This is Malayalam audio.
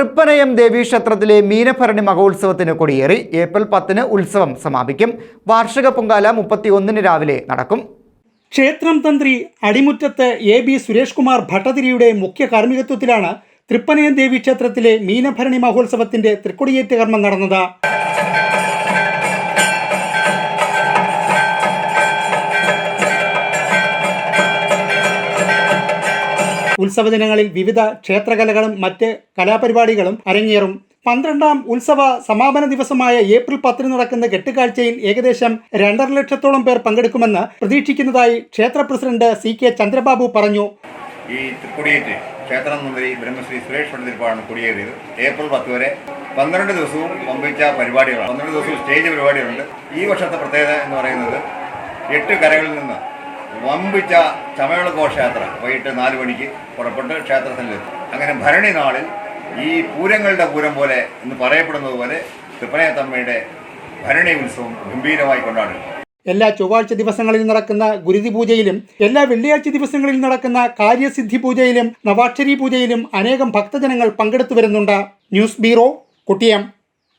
തൃപ്പനയം ദേവീക്ഷേത്രത്തിലെ മീനഭരണി മഹോത്സവത്തിന് കൊടിയേറി ഏപ്രിൽ പത്തിന് ഉത്സവം സമാപിക്കും. വാർഷിക പൊങ്കാല മുപ്പത്തിയൊന്നിന് രാവിലെ നടക്കും. ക്ഷേത്രം തന്ത്രി അടിമുറ്റത്ത് എ ബി സുരേഷ് കുമാർ ഭട്ടതിരിയുടെ മുഖ്യ കാർമ്മികത്വത്തിലാണ് തൃപ്പനയം ദേവീക്ഷേത്രത്തിലെ മീനഭരണി മഹോത്സവത്തിന്റെ തൃക്കൊടിയേറ്റ് കർമ്മം നടന്നത്. ഉത്സവ ദിനങ്ങളിൽ വിവിധ ക്ഷേത്രകലകളും മറ്റ് കലാപരിപാടികളും അരങ്ങേറും. പന്ത്രണ്ടാം ഉത്സവ സമാപന ദിവസമായ ഏപ്രിൽ പത്തിന് നടക്കുന്ന കെട്ടുകാഴ്ചയിൽ ഏകദേശം രണ്ടര ലക്ഷത്തോളം പേർ പങ്കെടുക്കുമെന്ന് പ്രതീക്ഷിക്കുന്നതായി ക്ഷേത്ര പ്രസിഡന്റ് സി കെ ചന്ദ്രബാബു പറഞ്ഞു. ഈ കൊടിയേറ്റ് ക്ഷേത്രം മന്ത്രി ബ്രഹ്മശ്രീ സുരേഷ് പണ്ഡിതിരിപ്പാണ് കൊടിയേറിയത്. ഏപ്രിൽ പത്ത് വരെ പന്ത്രണ്ട് ദിവസവും പമ്പിച്ച പരിപാടികളാണ്. പന്ത്രണ്ട് ദിവസവും സ്റ്റേജ് പരിപാടികളുണ്ട്. ഈ വർഷത്തെ പ്രത്യേകത എന്ന് പറയുന്നത് എട്ട് കരകളിൽ നിന്ന് വമ്പിച്ച ചമയള ഘോഷയാത്ര വൈകിട്ട് നാല് മണിക്ക് പുറപ്പെട്ട് ക്ഷേത്രത്തിലെത്തും. അങ്ങനെ ഭരണി നാളിൽ ഈ പൂരങ്ങളുടെ പൂരം പോലെ എന്ന് പറയപ്പെടുന്നത് പോലെ തൃപ്പനയത്തമ്മയുടെ ഭരണി ഉത്സവം ഗംഭീരമായി കൊണ്ടാടും എല്ലാ ചൊവ്വാഴ്ച ദിവസങ്ങളിൽ നടക്കുന്ന ഗുരുതി പൂജയിലും എല്ലാ വെള്ളിയാഴ്ച ദിവസങ്ങളിൽ നടക്കുന്ന കാര്യസിദ്ധി പൂജയിലും നവാക്ഷരി പൂജയിലും അനേകം ഭക്തജനങ്ങൾ പങ്കെടുത്തു വരുന്നുണ്ട്. News bureau Kottiyam.